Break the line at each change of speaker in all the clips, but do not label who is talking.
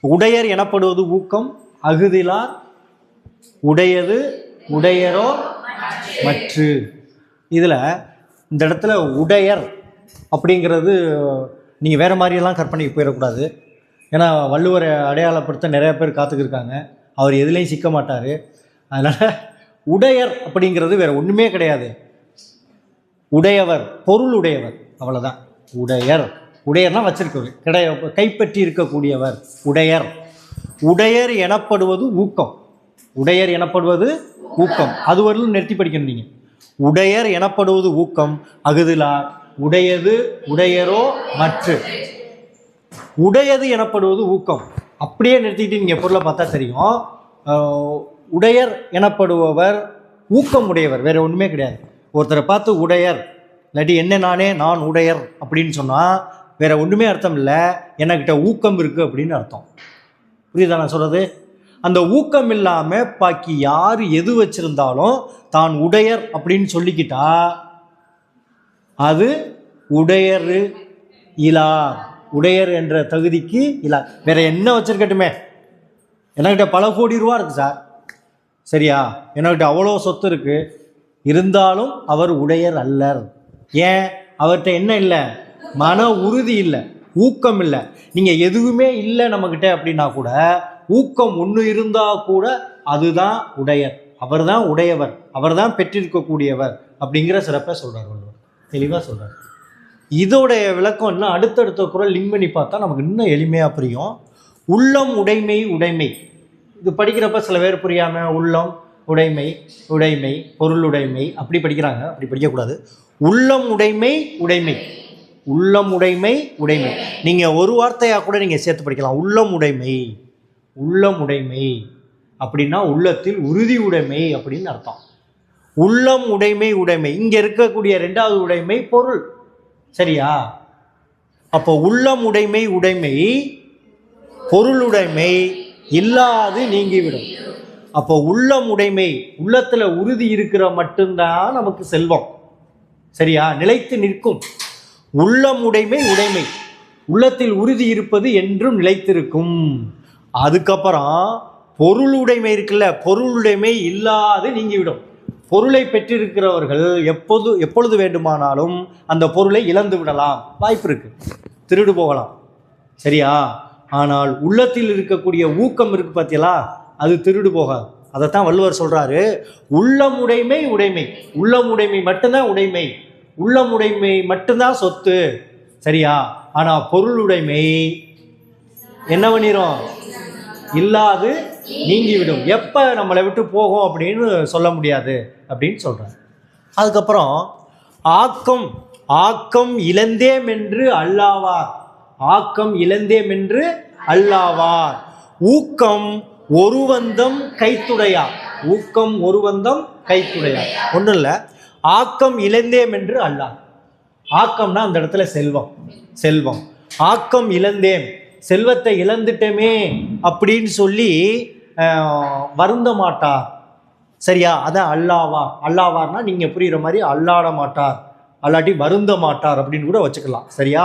உடையர் எனப்படுவது ஊக்கம் அகுதிலார் உடையது உடையரோ மற்று. இதில் இந்த இடத்துல உடையர் அப்படிங்கிறது நீங்கள் வேறு மாதிரியெல்லாம் கற்பனைக்கு போயிடக்கூடாது. ஏன்னா வள்ளுவரை அடையாளப்படுத்த நிறைய பேர் காத்துக்கிருக்காங்க. அவர் எதுலேயும் சிக்க மாட்டார். அதனால் உடையர் அப்படிங்கிறது வேறு ஒன்றுமே கிடையாது. உடையவர் பொருள் உடையவர் அவ்வளோதான் உடையர். உடையர்னால் வச்சிருக்கவர். கிடை கைப்பற்றி இருக்கக்கூடியவர் உடையர். உடையர் எனப்படுவது ஊக்கம். உடையர் எனப்படுவது ஊக்கம். அது வரலும் நிறுத்தி படிக்கணும் நீங்கள் உடையர் எனப்படுவது ஊக்கம். அகுதிலார் உடையது உடையரோ மற்று. உடையது எனப்படுவது ஊக்கம். அப்படியே நிறுத்திட்டு நீங்கள் பொருளை பார்த்தா தெரியும். உடையர் எனப்படுபவர் ஊக்கம் உடையவர். வேறு ஒன்றுமே கிடையாது. ஒருத்தரை பார்த்து உடையர். இல்லாட்டி என்ன நானே நான் உடையர் அப்படின்னு சொன்னால் வேற ஒன்றுமே அர்த்தம் இல்லை. என்கிட்ட ஊக்கம் இருக்குது அப்படின்னு அர்த்தம். புரியுதா நான் சொல்கிறது அந்த ஊக்கம் இல்லாமல் பாக்கி யார் எது வச்சிருந்தாலும் தான் உடையர் அப்படின்னு சொல்லிக்கிட்டா அது உடையர் இலா. உடையர் என்ற தகுதிக்கு இலா. வேற என்ன வச்சிருக்கட்டுமே. என்கிட்ட பல கோடி ரூபா இருக்கு சார். சரியா? என்கிட்ட அவ்வளோ சொத்து இருக்கு. இருந்தாலும் அவர் உடையர் அல்லர். ஏன்? அவர்கிட்ட என்ன இல்லை? மன உறுதி இல்லை ஊக்கம் இல்லை. நீங்கள் எதுவுமே இல்லை நம்மக்கிட்ட அப்படின்னா கூட ஊக்கம் ஒன்று இருந்தால் கூட அதுதான் உடையர். அவர் தான் உடையவர். அவர் தான் பெற்றிருக்கக்கூடியவர் அப்படிங்கிற சிறப்பை சொல்கிறார் வள்ளுவர். தெளிவாக சொல்கிறார் இதோடைய விளக்கம் இன்னும் அடுத்தடுத்த குரல் லிங்க் பண்ணி பார்த்தா நமக்கு இன்னும் எளிமையாக புரியும். உள்ளம் உடைமை உடைமை. இது படிக்கிறப்ப சில பேர் புரியாமல் உள்ளம் உடைமை உடைமை பொருள் உடைமை அப்படி படிக்கிறாங்க. அப்படி படிக்கக்கூடாது. உள்ளம் உடைமை உடைமை. உள்ளம் உடைமை. உடைமை நீங்கள் ஒரு வார்த்தையாக கூட நீங்கள் சேர்த்து படிக்கலாம். உள்ளம் உடைமை உள்ளம் உடைமை அப்படின்னா உள்ளத்தில் உறுதி உடைமை அப்படின்னு அர்த்தம். உள்ளம் உடைமை உடைமை. இங்கே இருக்கக்கூடிய ரெண்டாவது உடைமை பொருள். சரியா? அப்போ உள்ளம் உடைமை உடைமை பொருளுடைமை இல்லாது நீங்கிவிடும். அப்போ உள்ளம் உடைமை உள்ளத்தில் உறுதி இருக்கிற மட்டும்தான் நமக்கு செல்வம். சரியா? நிலைத்து நிற்கும். உள்ளம் உடைமை. உடைமை உள்ளத்தில் உறுதி இருப்பது என்றும் நிலைத்திருக்கும். அதுக்கப்புறம் பொருள் உடைமை இருக்குல்ல பொருள் உடைமை இல்லாது நீங்கிவிடும். பொருளை பெற்றிருக்கிறவர்கள் எப்போது எப்பொழுது வேண்டுமானாலும் அந்த பொருளை இழந்து விடலாம். வாய்ப்பு இருக்கு. திருடு போகலாம். சரியா? ஆனால் உள்ளத்தில் இருக்கக்கூடிய ஊக்கம் இருக்கு பார்த்தீங்களா அது திருடு போகாது. அதைத்தான் வள்ளுவர் சொல்றாரு. உள்ளம் உடைமை. உடைமை உள்ளம் உடைமை மட்டும்தான் உடைமை. உள்ளம் உடைமை மட்டும்தான் சொத்து. சரியா? ஆனால் பொருளுடைமை என்ன பண்ணிடும் இல்லாது நீங்கிவிடும். எப்போ நம்மளை விட்டு போகும் அப்படின்னு சொல்ல முடியாது அப்படின்னு சொல்கிறார் அதுக்கப்புறம் ஆக்கம் ஆக்கம் இழந்தேம் என்று அல்லாவார். ஆக்கம் இழந்தேம் என்று அல்லாவார். ஊக்கம் ஒருவந்தம் கைத்துடையார். ஊக்கம் ஒருவந்தம் கைத்துடையார். ஒன்றும் இல்லை ஆக்கம் இழந்தேம் என்று அல்லாஹ். ஆக்கம்னா அந்த இடத்துல செல்வம். செல்வம். ஆக்கம் இழந்தேன் செல்வத்தை இழந்துட்டோமே அப்படின்னு சொல்லி வருந்த மாட்டார். சரியா? அதான் அல்லாவார் அல்லாவார்னா நீங்கள் புரிகிற மாதிரி அல்லாட மாட்டார். அல்லாட்டி வருந்த மாட்டார் அப்படின்னு கூட வச்சுக்கலாம். சரியா?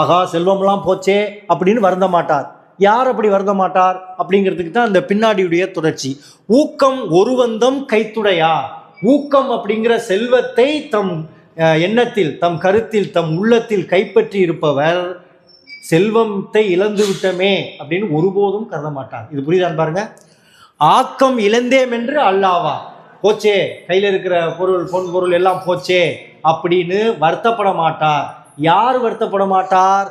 ஆகா செல்வம்லாம் போச்சே அப்படின்னு வருந்த மாட்டார். யார் அப்படி வருந்த மாட்டார்? அப்படிங்கிறதுக்கு தான் அந்த பின்னாடியுடைய தொடர்ச்சி. ஊக்கம் ஒருவந்தம் கைத்துடையார் ஊக்கம் அப்படிங்கிற செல்வத்தை தம் எண்ணத்தில் தம் கருத்தில் தம் உள்ளத்தில் கைப்பற்றி இருப்பவர் செல்வத்தை இழந்து விட்டமே அப்படின்னு ஒருபோதும் கருத மாட்டார். இது புரியுதான் பாருங்க? ஆக்கம் இழந்தேம் என்று அல்லாவா? போச்சே கையில் இருக்கிற பொருள் பொன் பொருள் எல்லாம் போச்சே அப்படின்னு வருத்தப்பட மாட்டார். யார் வருத்தப்பட மாட்டார்?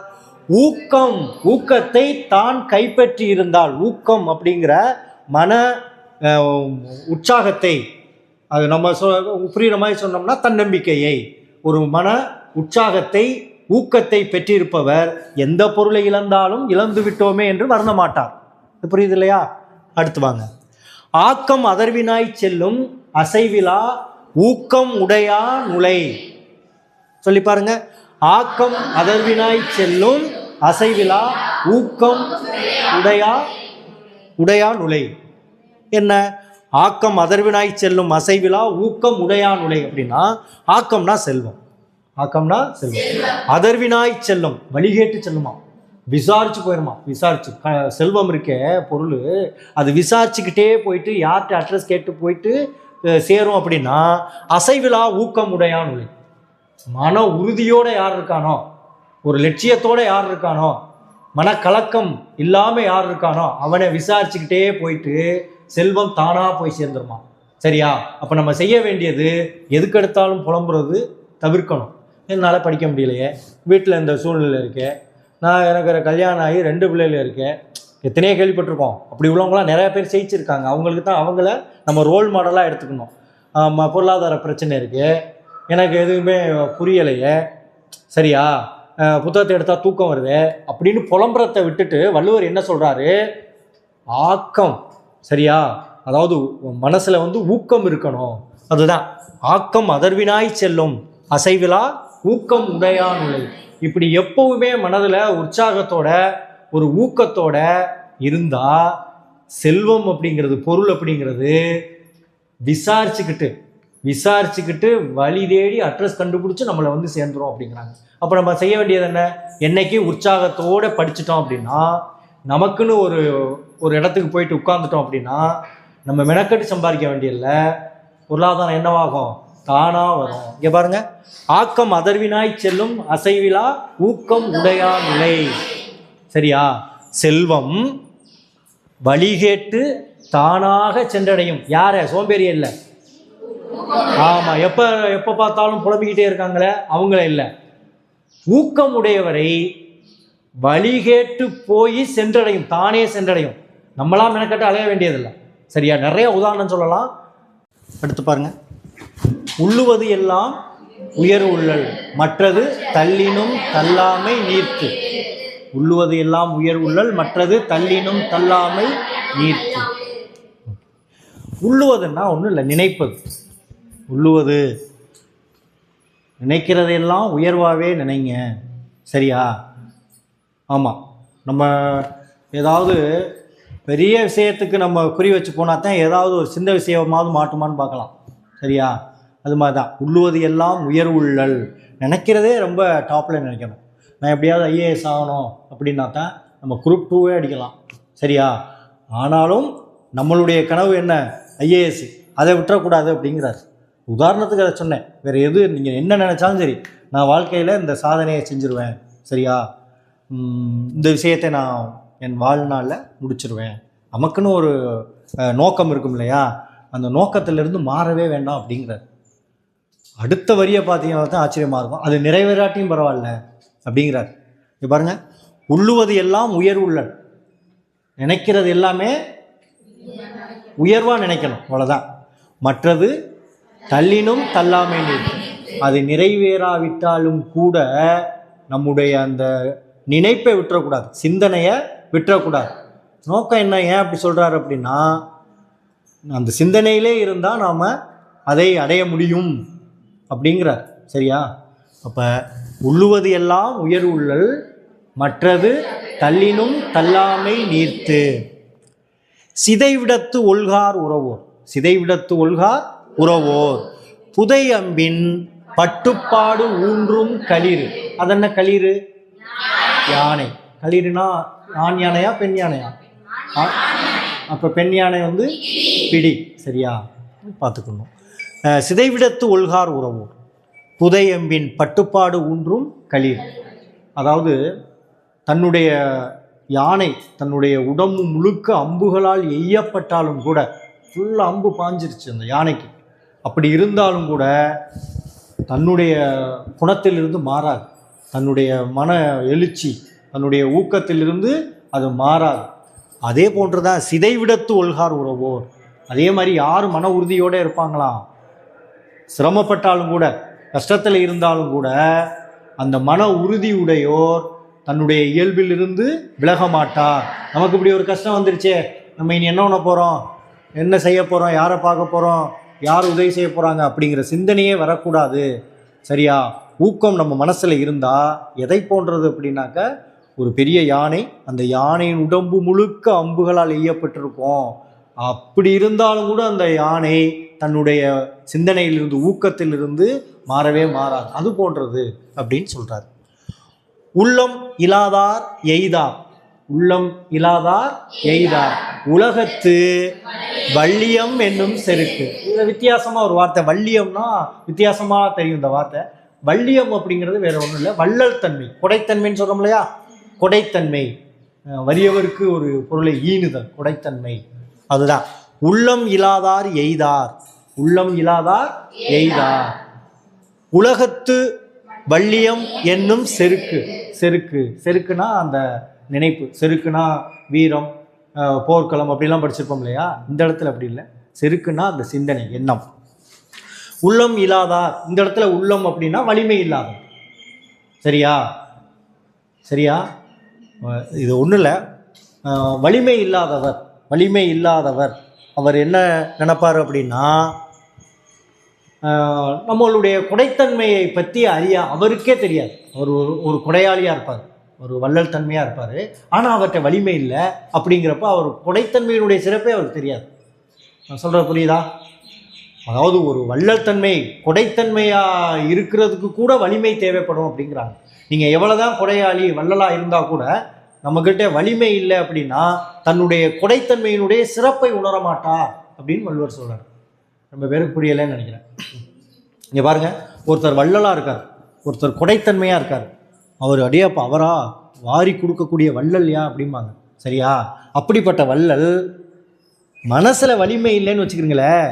ஊக்கம் ஊக்கத்தை தான் கைப்பற்றி இருந்தால் ஊக்கம் அப்படிங்கிற மன உற்சாகத்தை அது நம்ம சொ புரியுற மாதிரி சொன்னோம்னா தன்னம்பிக்கையை. ஒரு மன உற்சாகத்தை ஊக்கத்தை பெற்றிருப்பவர் எந்த பொருளை இழந்தாலும் இழந்து விட்டோமே என்று வருந்த மாட்டார் புரியுது இல்லையா? அடுத்து வாங்க. ஆக்கம் அதர்வினாய் செல்லும் அசைவிலா ஊக்கம் உடையா நுழை. சொல்லி பாருங்க. ஆக்கம் அதர்வினாய் செல்லும் அசைவிலா ஊக்கம் உடையா உடையா நுழை. என்ன? ஆக்கம் அதர்வினாய் செல்லும் அசைவிலா ஊக்கம் உடையான் உடை அப்படின்னா ஆக்கம்னா செல்வம். ஆக்கம்னா செல்வம். அதர்வினாய் செல்லும் வழிகேட்டு செல்லுமா? விசாரிச்சு போயிருமா? விசாரிச்சு. க- செல்வம் இருக்கே பொருள். அது விசாரிச்சுக்கிட்டே போயிட்டு யார்கிட்ட அட்ரஸ் கேட்டு போயிட்டு சேரும் அப்படின்னா அசைவிலா ஊக்கம் உடையான் உடை மன உறுதியோடு யார் இருக்கானோ? ஒரு லட்சியத்தோடு யார் இருக்கானோ? மனக்கலக்கம் இல்லாமல் யார் இருக்கானோ? அவனை விசாரிச்சுக்கிட்டே போயிட்டு செல்வம் தானாக போய் சேர்ந்துருமா? சரியா? அப்போ நம்ம செய்ய வேண்டியது எதுக்கெடுத்தாலும் புலம்புறது தவிர்க்கணும். என்னால் படிக்க முடியலையே. வீட்டில் இந்த சூழ்நிலை இருக்கே. நான் எனக்கு கல்யாணம் ஆகி ரெண்டு பிள்ளைகள் இருக்கேன் எத்தனையோ கேள்விப்பட்டிருக்கோம். அப்படி உள்ளவங்களாம் நிறைய பேர் ஜெயிச்சிருக்காங்க அவங்களுக்கு தான் அவங்கள நம்ம ரோல் மாடலாக எடுத்துக்கணும். பொருளாதார பிரச்சனை இருக்குது எனக்கு எதுவுமே புரியலையே. சரியா? புத்தகத்தை எடுத்தால் தூக்கம் வருது. அப்படின்னு புலம்புறத்தை விட்டுட்டு வள்ளுவர் என்ன சொல்கிறாரு ஆக்கம். சரியா? அதாவது மனசில் வந்து ஊக்கம் இருக்கணும். அதுதான். ஆக்கம் அதர்வினாய் செல்லும். அசைவிலா ஊக்கம் உடையான் உடை. இப்படி எப்பவுமே மனதில் உற்சாகத்தோட ஒரு ஊக்கத்தோட இருந்தால் செல்வம் அப்படிங்கிறது பொருள் அப்படிங்கிறது விசாரிச்சுக்கிட்டு விசாரிச்சுக்கிட்டு வழி தேடி அட்ரஸ் கண்டுபிடிச்சி நம்மளை வந்து சேர்ந்துரும் அப்படிங்கிறாங்க. அப்போ நம்ம செய்ய வேண்டியது என்ன? என்னைக்கு உற்சாகத்தோடு படிச்சிட்டோம் அப்படின்னா நமக்குன்னு ஒரு ஒரு இடத்துக்கு போயிட்டு உட்காந்துட்டோம் அப்படின்னா நம்ம மெனக்கட்டு சம்பாதிக்க வேண்டியதில்ல. பொருளாதாரம் என்னவாகும்? தானா வரும். இங்கே பாருங்க. ஆக்கம் அதர்வினாய் செல்லும் அசைவிலா ஊக்கம் உடையா நிலை. சரியா? செல்வம் வழிகேட்டு தானாக சென்றடையும். யார? சோம்பேறி இல்லை. ஆமாம் எப்போ எப்போ பார்த்தாலும் புலம்பிக்கிட்டே இருக்காங்களே? அவங்கள இல்லை. ஊக்கம் உடையவரை வழிகேட்டு போய் சென்றடையும். தானே சென்றடையும். நம்மளாம் மெனக்கட்டு அலைய வேண்டியதில்லை. சரியா? நிறைய உதாரணம் சொல்லலாம். அடுத்து பாருங்க. உள்ளுவது எல்லாம் உயர் உள்ளல் மற்றது தள்ளினும் தள்ளாமை நீர்த்து. உள்ளுவது எல்லாம் உயர் உள்ளல் மற்றது தள்ளினும் தள்ளாமை நீர்த்து. உள்ளுவதுன்னா ஒன்றும் இல்லை நினைப்பது. உள்ளுவது. நினைக்கிறதையெல்லாம் உயர்வாகவே நினைங்க. சரியா? ஆமாம் நம்ம ஏதாவது பெரிய விஷயத்துக்கு நம்ம குறி வச்சு போனால் தான் ஏதாவது ஒரு சின்ன விஷயமாவது மாட்டுமான்னு பார்க்கலாம். சரியா? அது மாதிரி தான் உள்ளுவது எல்லாம் உயர் உள்ளல். நினைக்கிறதே ரொம்ப டாப்பில் நினைக்கணும். நான் எப்படியாவது ஐஏஎஸ் ஆகணும் அப்படின்னா தான் நம்ம குரூப் டூவே அடிக்கலாம். சரியா? ஆனாலும் நம்மளுடைய கனவு என்ன? ஐஏஎஸ் அதை விட்டுறக்கூடாது அப்படிங்கிறார். உதாரணத்துக்கு அதை சொன்னேன். வேறு எது நீங்கள் என்ன நினச்சாலும் சரி நான் வாழ்க்கையில் இந்த சாதனையை செஞ்சுருவேன். சரியா? இந்த விஷயத்தை நான் என் வாழ்நாளில் முடிச்சிருவேன். நமக்குன்னு ஒரு நோக்கம் இருக்கும் இல்லையா? அந்த நோக்கத்திலிருந்து மாறவே வேண்டாம் அப்படிங்கிறார். அடுத்த வரியை பார்த்தீங்கன்னா தான் ஆச்சரியமாக இருக்கும். அது நிறைவேறாட்டியும் பரவாயில்ல அப்படிங்கிறார். இப்போ பாருங்கள் உள்ளுவது எல்லாம் உயர் உள்ளல். நினைக்கிறது எல்லாமே உயர்வாக நினைக்கணும். அவ்வளோதான் மற்றது தள்ளினும் தள்ளாமே அது நிறைவேறாவிட்டாலும் கூட நம்முடைய அந்த நினைப்பை விட்டுறக்கூடாது. சிந்தனையை விட்டுறக்கூடாது. நோக்கம் என்ன ஏன் அப்படி சொல்கிறாரு அப்படின்னா அந்த சிந்தனையிலே இருந்தால் நாம் அதை அடைய முடியும் அப்படிங்கிறார். சரியா? அப்போ உள்ளுவது எல்லாம் உயர் உள்ளல் மற்றது தள்ளினும் தள்ளாமை நீர்த்து. சிதைவிடத்து ஒல்கார் உறவோர். சிதைவிடத்து ஒல்கார் உறவோர். புதை அம்பின் பட்டுப்பாடு ஊன்றும் களிறு. அதென்ன களிறு? யானை. களிறுனா ஆண் யானையா பெண் யானையா? அப்போ பெண் யானை வந்து பிடி. சரியா? பார்த்துக்கணும். சிதைவிடத்து ஒல்கார் உறவோர். புதையம்பின் பட்டுப்பாடு ஊன்றும் களிர். அதாவது தன்னுடைய யானை தன்னுடைய உடம்பு முழுக்க அம்புகளால் எய்யப்பட்டாலும் கூட ஃபுல்லாக அம்பு பாஞ்சிருச்சு அந்த யானைக்கு. அப்படி இருந்தாலும் கூட தன்னுடைய குணத்திலிருந்து மாறாது. தன்னுடைய மன எழுச்சி தன்னுடைய ஊக்கத்திலிருந்து அது மாறாது. அதே போன்று தான் சிதைவிடத்து ஒல்கார் உறவோர். அதே மாதிரி யார் மன உறுதியோடு இருப்பாங்களாம்? சிரமப்பட்டாலும் கூட கஷ்டத்தில் இருந்தாலும் கூட அந்த மன உறுதி உடையோர் தன்னுடைய இயல்பிலிருந்து விலக மாட்டார். நமக்கு இப்படி ஒரு கஷ்டம் வந்துருச்சே. நம்ம இனி என்ன பண்ண போகிறோம் என்ன செய்ய போகிறோம் யாரை பார்க்க போகிறோம் யார் உதவி செய்ய போகிறாங்க அப்படிங்கிற சிந்தனையே வரக்கூடாது. சரியா? ஊக்கம் நம்ம மனசில் இருந்தால் எதை போன்றது அப்படின்னாக்க ஒரு பெரிய யானை அந்த யானையின் உடம்பு முழுக்க அம்புகளால் எய்யப்பட்டிருக்கும். அப்படி இருந்தாலும் கூட அந்த யானை தன்னுடைய சிந்தனையிலிருந்து ஊக்கத்திலிருந்து மாறவே மாறாது. அது போன்றது அப்படின்னு சொல்றாரு. உள்ளம் இலாதார் எய்தார். உள்ளம் இலாதார் எய்தார். உலகத்து வள்ளியம் என்னும் செருக்கு. இது வித்தியாசமாக ஒரு வார்த்தை வள்ளியம்னா வித்தியாசமாக தெரியும் இந்த வார்த்தை. வள்ளியம் அப்படிங்கிறது வேற ஒன்றும் இல்லை வள்ளல் தன்மை. கொடைத்தன்மைன்னு சொல்கிறோம் இல்லையா? கொடைத்தன்மை. வறியவருக்கு ஒரு பொருளை ஈனுதல் கொடைத்தன்மை. அதுதான். உள்ளம் இல்லாதார் எய்தார். உள்ளம் இல்லாதார் எய்தார். உலகத்து வள்ளியம் என்னும் செருக்கு. செருக்கு. செருக்குனா அந்த நினைப்பு. செருக்குனா வீரம் போர்க்களம் அப்படிலாம் படிச்சிருப்போம் இல்லையா? இந்த இடத்துல அப்படி இல்லை. செருக்குனா அந்த சிந்தனை எண்ணம். உள்ளம் இல்லாதார். இந்த இடத்துல உள்ளம் அப்படின்னா வலிமை இல்லாத சரியா? சரியா? இது ஒன்றும் இல்லை வலிமை இல்லாதவர் வலிமை இல்லாதவர். அவர் என்ன நினைப்பார் அப்படின்னா நம்மளுடைய குடைத்தன்மையை பற்றி அறிய அவருக்கே தெரியாது. அவர் ஒரு ஒரு குடையாளியாக இருப்பார். ஒரு வள்ளல் தன்மையாக இருப்பார். ஆனால் அவர்கிட்ட வலிமை இல்லை அப்படிங்கிறப்ப அவர் குடைத்தன்மையினுடைய சிறப்பே அவருக்கு தெரியாது. நான் சொல்கிற புரியுதா? அதாவது ஒரு வள்ளல் தன்மை கொடைத்தன்மையாக இருக்கிறதுக்கு கூட வலிமை தேவைப்படும் அப்படிங்கிறாங்க. நீங்கள் எவ்வளோ தான் கொடையாளி வள்ளலாக இருந்தால் கூட நம்மக்கிட்ட வலிமை இல்லை அப்படின்னா தன்னுடைய கொடைத்தன்மையினுடைய சிறப்பை உணர மாட்டார் அப்படின்னு வள்ளுவர் சொல்கிறார் ரொம்ப பேருக்கு புரியலைன்னு நினைக்கிறேன். இங்கே பாருங்க ஒருத்தர் வள்ளலாக இருக்கார் ஒருத்தர் கொடைத்தன்மையாக இருக்கார். அவர் அடியாப்பா அவரா வாரி கொடுக்கக்கூடிய வள்ளல்யா அப்படிம்பாங்க. சரியா? அப்படிப்பட்ட வள்ளல் மனசில் வலிமை இல்லைன்னு வச்சுக்கிறீங்களேன்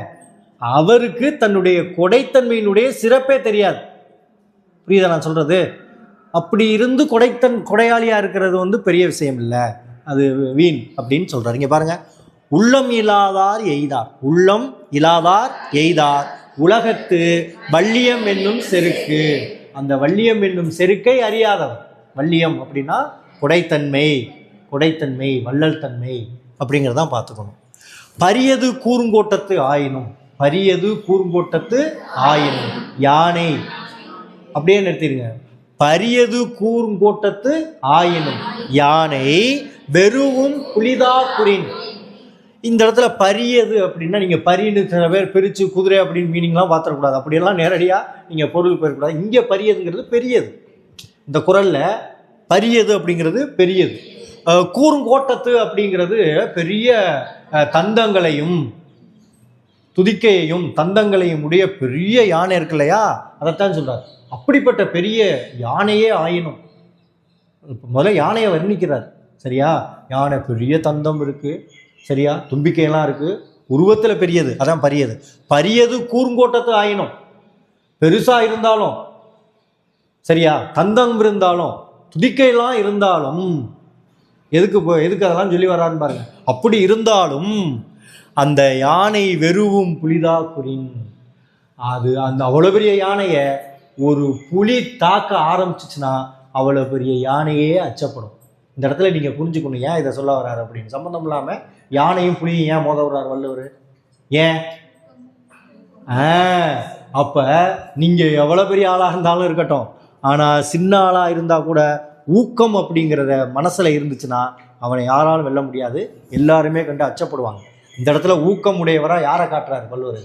அவருக்கு தன்னுடைய கொடைத்தன்மையினுடைய சிறப்பே தெரியாது. புரியுதா நான் சொல்கிறது அப்படி இருந்து கொடைத்தன் கொடையாளியாக இருக்கிறது வந்து பெரிய விஷயம் இல்லை. அது வீண் அப்படின்னு சொல்கிறார் இங்கே பாருங்க. உள்ளம் இல்லாதார் எய்தார். உள்ளம் இல்லாதார் எய்தார். உலகத்து வள்ளியம் என்னும் செருக்கு. அந்த வள்ளியம் என்னும் செருக்கை அறியாதவர். வள்ளியம் அப்படின்னா கொடைத்தன்மை கொடைத்தன்மை வள்ளல் தன்மை அப்படிங்கிறதான் பார்த்துக்கணும். பரியது கூறுங்கோட்டத்து ஆயினும் பரியது கூர்ங்கோட்டத்து ஆயினும் யானை. அப்படியே நிறுத்திடுங்க. பரியது கூர்ங்கோட்டத்து ஆயினும் யானை வெறுவும் புலிதா குறின் இந்த இடத்துல பரியது அப்படின்னா நீங்கள் பரின்னு சில பேர் பிரித்து குதிரை அப்படின்னு மீனிங்லாம் பார்த்துடக்கூடாது அப்படியெல்லாம் நேரடியாக நீங்கள் பொருள் போயிடக்கூடாது இங்கே பரியதுங்கிறது பெரியது. இந்த குரலில் பரியது அப்படிங்கிறது பெரியது. அஹ், கூறுங்கோட்டத்து அப்படிங்கிறது பெரிய தந்தங்களையும் துதிக்கையையும் தந்தங்களையும் உடைய பெரிய யானை இருக்கு இல்லையா? அதைத்தான் சொல்கிறார் அப்படிப்பட்ட பெரிய யானையே ஆயினும் இப்ப முதல்ல யானையை வர்ணிக்கிறார். சரியா? யானை பெரிய தந்தம் இருக்குது சரியா? தும்பிக்கையெல்லாம் இருக்குது உருவத்தில் பெரியது. அதான் பரியது. பரியது கூர்ங்கோட்டத்து ஆயினும் பெருசாக இருந்தாலும் சரியா? தந்தம் இருந்தாலும் துதிக்கையெல்லாம் இருந்தாலும் எதுக்கு எதுக்கு அதெல்லாம் சொல்லி வரான்னு பாருங்க. அப்படி இருந்தாலும் அந்த யானை வெறுவும் புலிதா குறின் அது அந்த அவ்வளோ பெரிய யானையை ஒரு புலி தாக்க ஆரம்பிச்சிச்சுன்னா அவ்வளோ பெரிய யானையே அச்சப்படும். இந்த இடத்துல நீங்கள் புரிஞ்சுக்கணும் ஏன் இதை சொல்ல வர்றாரு அப்படின்னு. சம்மந்தம் இல்லாமல் யானையும் புலியும் ஏன் மோத விடுறாரு வள்ளுவர்? ஏன்? ஆ அப்போ நீங்கள் எவ்வளோ பெரிய ஆளாக இருந்தாலும் இருக்கட்டும். ஆனால் சின்ன ஆளாக இருந்தால் கூட ஊக்கம் அப்படிங்கிறத மனசில் இருந்துச்சுன்னா அவனை யாராலும் வெல்ல முடியாது. எல்லாருமே கண்டு அச்சப்படுவாங்க. இந்த இடத்துல ஊக்கம் உடையவராக யாரை காட்டுறாரு வள்ளுவர்?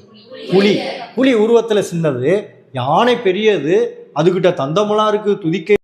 புலி. புலி உருவத்தில் சின்னது. யானை பெரியது. அதுகிட்ட தந்தமெல்லாம் இருக்குது துதிக்கை